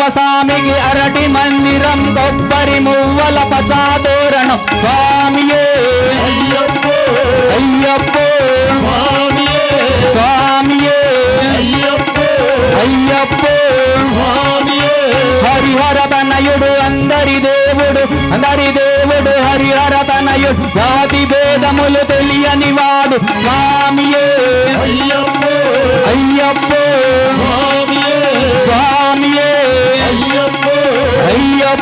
பசாமிக்கு அரடி மந்திரம் கொப்பரி மூவல பசாதோரணம் சுவாமியே ஐயப்போ ஐயப்போ சுவாமியே சுவாமியே ஐயப்போ ஐயப்போ ஹரிஹர தனயுடு అందరి దేవుడు అందరి దేవుడు హరిహర తనయుడు వాది up.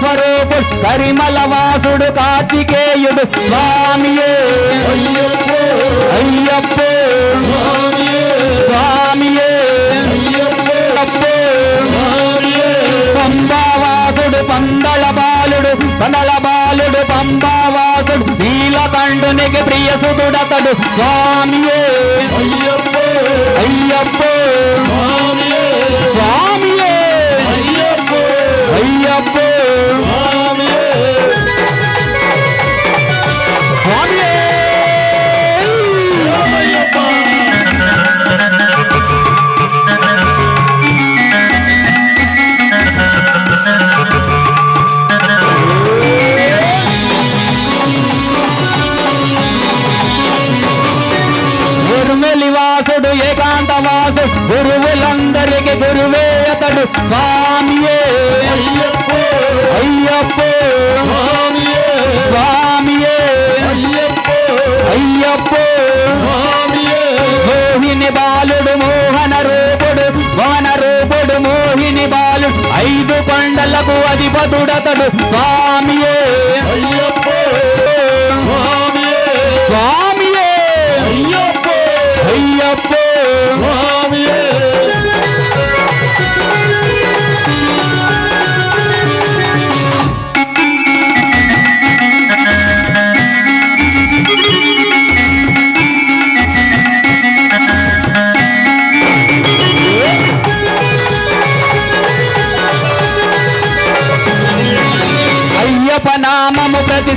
స్వరూపు పరిమళ వాసుడు కార్తికేయుడు స్వామియే అయ్యప్ప స్వామియే పంబావాసుడు పందల బాలుడు పందల బాలుడు పంబావాసుడు నీలకంఠునికి ప్రియసుతుడతడు స్వామియే నివాసుడు ఏకాంతవాసు గురువులందరికీ గురువే అతడు స్వామియే అయ్యప్పో స్వామియే అయ్యప్పో మోహిని బాలుడు మోహన రూపుడు మోహన రూపుడు మోహిని బాలుడు ఐదు పండలకు అధిపతుడతడు స్వామి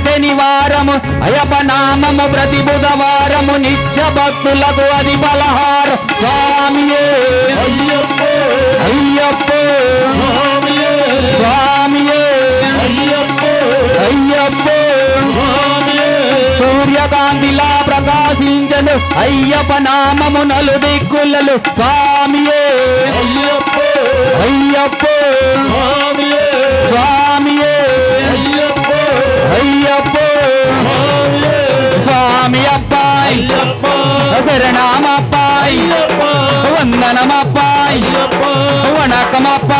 శనివారము అయప నామము ప్రతి బుధవారము నిత్య భక్తులకు అది బలహారం స్వామి అయ్యప్పో అయ్యప్పో స్వామియే సూర్యకాంతిలా ప్రకాశించను అయ్యప్ప నామము నలు దిక్కులలు స్వామియే అయ్యప్ప అయ్యప్ప స్వామియే சரணாமப்பாய் வந்தனமாப்பாய் வணக்கமாப்பாய்